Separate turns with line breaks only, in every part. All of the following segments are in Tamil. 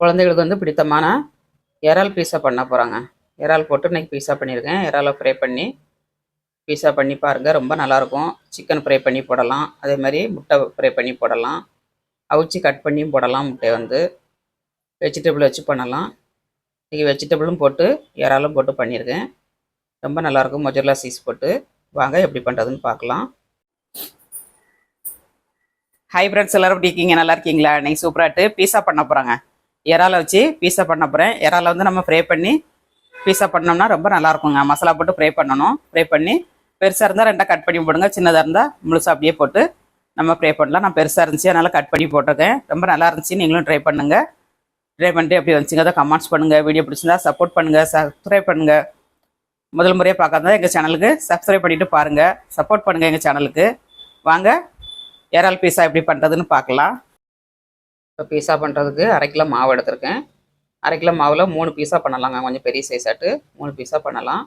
குழந்தைகளுக்கு வந்து பிடித்தமான இறால் பீஸா பண்ண போகிறாங்க இறால் போட்டு இன்றைக்கி பீஸா பண்ணியிருக்கேன் இறாலை ஃப்ரை பண்ணி பீஸா பண்ணி பாருங்கள் ரொம்ப நல்லாயிருக்கும் சிக்கன் ஃப்ரை பண்ணி போடலாம் அதே மாதிரி முட்டை ஃப்ரை பண்ணி போடலாம் அவிச்சு கட் பண்ணியும் போடலாம் முட்டையை வந்து வெஜிடபிள் வச்சு பண்ணலாம் இன்றைக்கி வெஜிடபிளும் போட்டு இறாலும் போட்டு பண்ணியிருக்கேன் ரொம்ப நல்லாயிருக்கும் மொஜர்லா சீஸ் போட்டு வாங்க எப்படி பண்ணுறதுன்னு பார்க்கலாம் ஹை ஃப்ரெண்ட்ஸ் எல்லோரும் எப்படி இருக்கீங்க நல்லா இருக்கீங்களா இன்றைக்கி சூப்பராகிட்டு பீஸா பண்ண போகிறாங்க இறால வச்சு பீஸா பண்ண போகிறேன் இறால வந்து நம்ம ஃப்ரை பண்ணி பீஸா பண்ணோம்னா ரொம்ப நல்லாயிருக்குங்க மசாலா போட்டு ஃப்ரை பண்ணணும் ஃப்ரை பண்ணி பெருசாக இருந்தால் ரெண்டாக கட் பண்ணி போடுங்க சின்னதாக இருந்தால் முழுசாக அப்படியே போட்டு நம்ம ஃப்ரை பண்ணலாம் நான் பெருசாக இருந்துச்சு அதனால் கட் பண்ணி போட்டிருக்கேன் ரொம்ப நல்லா இருந்துச்சு நீங்களும் ட்ரை பண்ணுங்கள் ட்ரை பண்ணிட்டு அப்படி வந்துச்சுங்க அதை கமெண்ட்ஸ் பண்ணுங்கள் வீடியோ பிடிச்சிருந்தா சப்போர்ட் பண்ணுங்கள் சப்ஸ்கிரைப் பண்ணுங்கள் முதல் முறையாக பார்க்காதான் எங்கள் சேனலுக்கு சப்ஸ்கிரைப் பண்ணிவிட்டு பாருங்கள் சப்போர்ட் பண்ணுங்கள் எங்கள் சேனலுக்கு வாங்க இறால் பீஸா எப்படி பண்ணுறதுன்னு பார்க்கலாம் இப்போ பீஸா பண்ணுறதுக்கு அரை கிலோ மாவு எடுத்திருக்கேன் அரை கிலோ மாவில் மூணு பீஸா பண்ணலாங்க கொஞ்சம் பெரிய சைஸாட்டு மூணு பீஸா பண்ணலாம்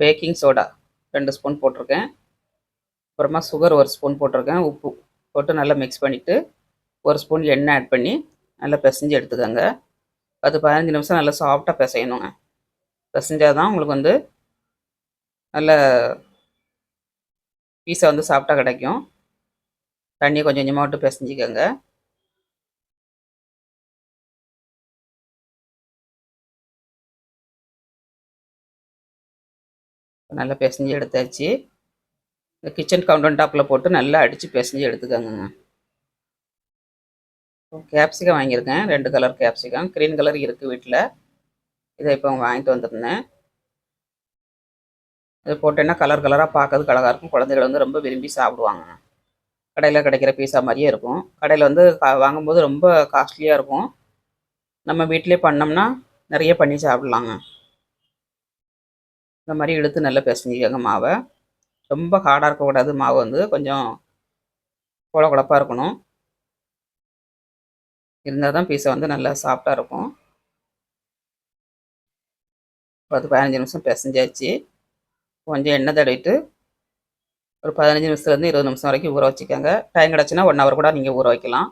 பேக்கிங் சோடா ரெண்டு ஸ்பூன் போட்டிருக்கேன் அப்புறமா சுகர் ஒரு ஸ்பூன் போட்டிருக்கேன் உப்பு போட்டு நல்லா மிக்ஸ் பண்ணிவிட்டு ஒரு ஸ்பூன் எண்ணெய் ஆட் பண்ணி நல்லா பிசைஞ்சு எடுத்துக்கோங்க பத்து பதினஞ்சு நிமிஷம் நல்லா சாஃப்டாக பிசையணுங்க பிசைஞ்சால் தான் உங்களுக்கு வந்து நல்ல பீஸை வந்து சாஃப்டாக கிடைக்கும் தண்ணியை கொஞ்சம் கொஞ்சமாக விட்டு பிசைஞ்சிக்கோங்க நல்லா பிசைஞ்சு எடுத்தாச்சு இந்த கிச்சன் கவுண்டர் டாப்பில் போட்டு நல்லா அடித்து பிசைஞ்சு எடுத்துக்கோங்க கேப்சிகம் வாங்கியிருக்கேன் ரெண்டு கலர் கேப்சிகம் க்ரீன் கலர் இருக்குது வீட்டில் இதை இப்போ வாங்கிட்டு வந்துருந்தேன் இதை போட்டேன்னா கலர் கலராக பார்க்கறதுக்கு அழகாக இருக்கும் குழந்தைகள் வந்து ரொம்ப விரும்பி சாப்பிடுவாங்க கடையில் கிடைக்கிற பீஸா மாதிரியே இருக்கும் கடையில் வந்து வாங்கும்போது ரொம்ப காஸ்ட்லியாக இருக்கும் நம்ம வீட்டிலே பண்ணோம்னா நிறைய பண்ணி சாப்பிட்லாங்க இந்த மாதிரி இழுத்து நல்லா பிசைஞ்சிக்கோங்க மாவை ரொம்ப ஹார்டாக இருக்கக்கூடாது மாவு வந்து கொஞ்சம் குழ குழப்பாக இருக்கணும் இருந்தால் தான் பீஸை வந்து நல்லா சாஃப்டாக இருக்கும் பத்து பதினஞ்சு நிமிஷம் பிசைஞ்சாச்சு கொஞ்சம் எண்ணெய் தடவிட்டு ஒரு பதினஞ்சு நிமிஷத்துலேருந்து இருபது நிமிஷம் வரைக்கும் ஊற வச்சுக்கோங்க டைம் கிடச்சுன்னா ஒன் ஹவர் கூட நீங்கள் ஊற வைக்கலாம்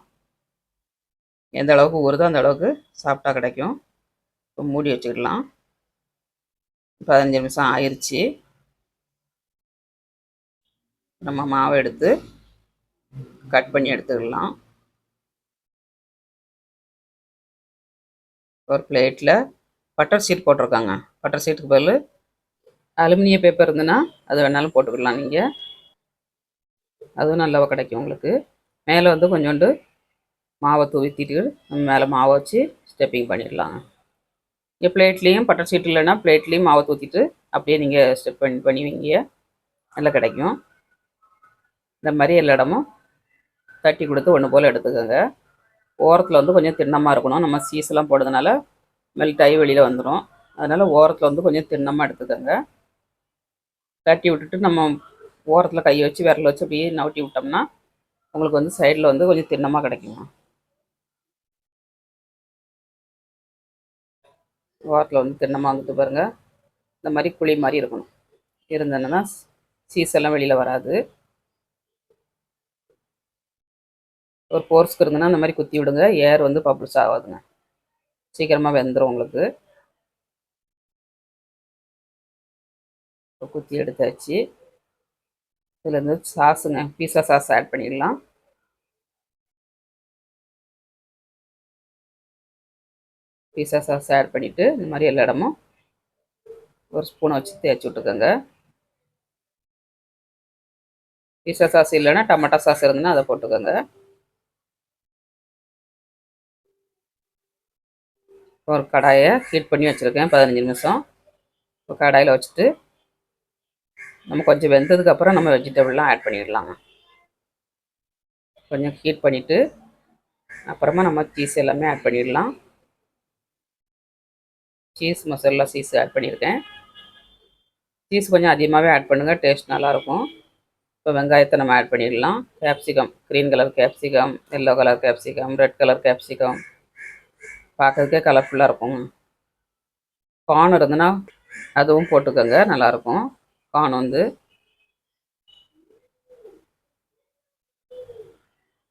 எந்த அளவுக்கு ஊறுதோ அந்த அளவுக்கு சாஃப்டாக கிடைக்கும் மூடி வச்சுக்கலாம் பதினஞ்சு நிமிஷம் ஆயிடுச்சு நம்ம மாவை எடுத்து கட் பண்ணி எடுத்துக்கலாம் ஒரு பிளேட்டில் பட்டர் ஷீட் போட்டிருக்காங்க பட்டர் ஷீட்டுக்கு பதில் அலுமினிய பேப்பர் இருந்ததுன்னா அது வேணாலும் போட்டுக்கலாம் நீங்கள் அதுவும் நல்லாவாக கிடைக்கும் உங்களுக்கு மேலே வந்து கொஞ்சோண்டு மாவை தூவித்திட்டு நம்ம மேலே மாவை வச்சு ஸ்டெப்பிங் பண்ணிடலாங்க இங்கே பிளேட்லேயும் பட்டர் சீட் இல்லைன்னா பிளேட்லேயும் மாவை ஊற்றிட்டு அப்படியே நீங்கள் ஸ்டெப் பண்ணி பண்ணுவீங்க நல்லா கிடைக்கும் இந்த மாதிரி எல்லா இடமும் தட்டி கொடுத்து ஒன்று போல் எடுத்துக்கோங்க ஓரத்தில் வந்து கொஞ்சம் திண்ணமாக இருக்கணும் நம்ம சீஸ்லாம் போடுறதுனால மெல்ட் ஆகி வெளியில் வந்துடும் அதனால் ஓரத்தில் வந்து கொஞ்சம் திண்ணமாக எடுத்துக்கோங்க தட்டி விட்டுட்டு நம்ம ஓரத்தில் கையை வச்சு விரல வச்சு அப்படியே நவட்டி விட்டோம்னா உங்களுக்கு வந்து சைடில் வந்து கொஞ்சம் திண்ணமாக கிடைக்குங்க வாரத்தில் வந்து திண்ணமாக வாங்கிட்டு பாருங்கள் இந்த மாதிரி குழி மாதிரி இருக்கணும் இருந்தேன்னா சீசெல்லாம் வெளியில் வராது ஒரு போர்ஸ்க்கு இருந்ததுன்னா அந்த மாதிரி குத்தி விடுங்க ஏர் வந்து பப்ளிஷ் ஆகாதுங்க சீக்கிரமாக வெந்துடும் உங்களுக்கு குத்தி எடுத்தாச்சு இதில் இருந்து சாஸுங்க பீஸா சாஸ் ஆட் பண்ணிடலாம் பீஸாஸாக ஆட் பண்ணிவிட்டு இந்த மாதிரி எல்லா இடமும் ஒரு ஸ்பூனை வச்சு தேய்ச்சி விட்டுக்கோங்க பீஸா சாஸ் இல்லைன்னா டமாட்டா சாஸ் இருந்துன்னா அதை போட்டுக்கோங்க ஒரு கடாயை ஹீட் பண்ணி வச்சுருக்கேன் பதினஞ்சு நிமிஷம் ஒரு கடாயில் வச்சுட்டு நம்ம கொஞ்சம் வெந்ததுக்கப்புறம் நம்ம வெஜிடபிள்லாம் ஆட் பண்ணிடலாங்க கொஞ்சம் ஹீட் பண்ணிவிட்டு அப்புறமா நம்ம சீஸ் எல்லாமே ஆட் பண்ணிடலாம் சீஸ் மசாலா சீஸ் ஆட் பண்ணியிருக்கேன் சீஸ் கொஞ்சம் அதிகமாகவே ஆட் பண்ணுங்கள் டேஸ்ட் நல்லாயிருக்கும் இப்போ வெங்காயத்தை நம்ம ஆட் பண்ணிடலாம் capsicum green colour capsicum yellow colour capsicum red colour capsicum பார்க்குறதுக்கே கலர்ஃபுல்லாக இருக்கும் கார்ன் இருந்ததுன்னா அதுவும் போட்டுக்கோங்க நல்லாயிருக்கும் கார்ன் வந்து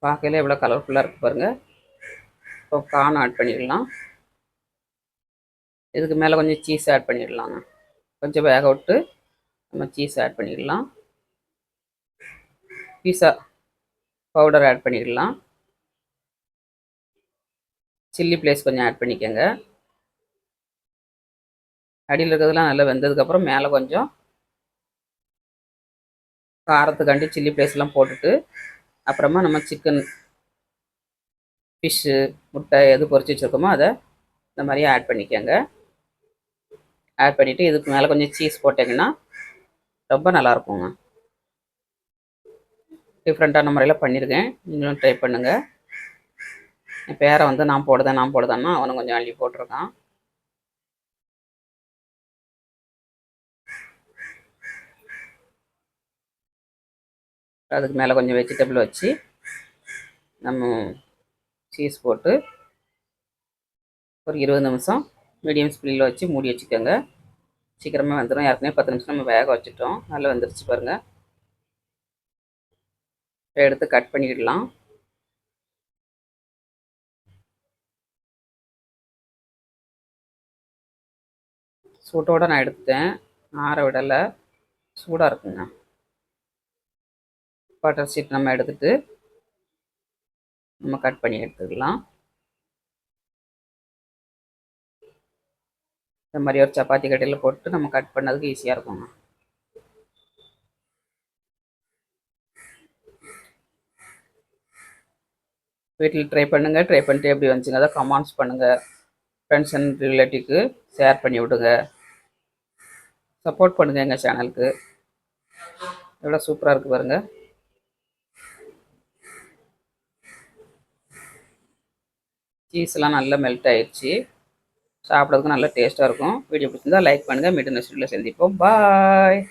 பார்க்கல எவ்வளோ கலர்ஃபுல்லாக இருக்குது பாருங்கள் இப்போ கார்ன் ஆட் பண்ணிடலாம் இதுக்கு மேலே கொஞ்சம் சீஸ் ஆட் பண்ணிடலாங்க கொஞ்சம் வேக விட்டு நம்ம சீஸ் ஆட் பண்ணிடலாம் பீஸா பவுடர் ஆட் பண்ணிடலாம் சில்லி பிளேஸ் கொஞ்சம் ஆட் பண்ணிக்கோங்க அடியில் இருக்கிறதுலாம் நல்லா வெந்ததுக்கப்புறம் மேலே கொஞ்சம் காரத்துக்காண்டி சில்லி பிளேஸ்லாம் போட்டுட்டு அப்புறமா நம்ம சிக்கன் ஃபிஷ்ஷு முட்டை எது பொறிச்சு வச்சுருக்கோமோ அதை இந்த மாதிரியே ஆட் பண்ணிக்கோங்க ஆட் பண்ணிவிட்டு இதுக்கு மேலே கொஞ்சம் சீஸ் போட்டிங்கன்னா ரொம்ப நல்லாயிருக்குங்க டிஃப்ரெண்ட்டான முறையில் பண்ணியிருக்கேன் நீங்களும் ட்ரை பண்ணுங்கள் என் பேரை வந்து நான் போடுதேன் நான் போடுதேன்னா அவனும் கொஞ்சம் அள்ளி போட்டிருக்கான் அதுக்கு மேலே கொஞ்சம் வெஜிடபிள் வச்சு நம்ம சீஸ் போட்டு ஒரு இருபது நிமிஷம் மீடியம் ஸ்பீடில் வச்சு மூடி வச்சுக்கோங்க சீக்கிரமாக வந்துடும் ஏற்கனவே பத்து நிமிஷம் நம்ம வேக வச்சுட்டோம் நல்லா வந்துருச்சு பாருங்கள் எடுத்து கட் பண்ணிடலாம் சூட்டோடு நான் எடுத்தேன் ஆற விடலை சூடாக இருக்குங்க பட்டர் ஷீட் நம்ம எடுத்துகிட்டு நம்ம கட் பண்ணி எடுத்துக்கலாம் இந்த மாதிரி ஒரு சப்பாத்தி கட்டையில் போட்டு நம்ம கட் பண்ணதுக்கு ஈஸியாக இருக்கும் வீட்டில் ட்ரை பண்ணுங்கள் ட்ரை பண்ணிட்டு எப்படி வந்துச்சுங்க அதை கமெண்ட்ஸ் பண்ணுங்கள் ஃப்ரெண்ட்ஸ் அண்ட் ரிலேட்டிவ்க்கு ஷேர் பண்ணி விடுங்க சப்போர்ட் பண்ணுங்கள் எங்கள் சேனலுக்கு எவ்வளோ சூப்பராக இருக்குது பாருங்கள் சீஸ்லாம் நல்லா மெல்ட் ஆயிடுச்சு சாப்பிட்றதுக்கு நல்லா டேஸ்ட்டாக இருக்கும் வீடியோ பிடிச்சிருந்தா லைக் பண்ணுங்கள் மீண்டும் நெக்ஸ்ட் வீடியோவில் சந்திப்போம் பாய்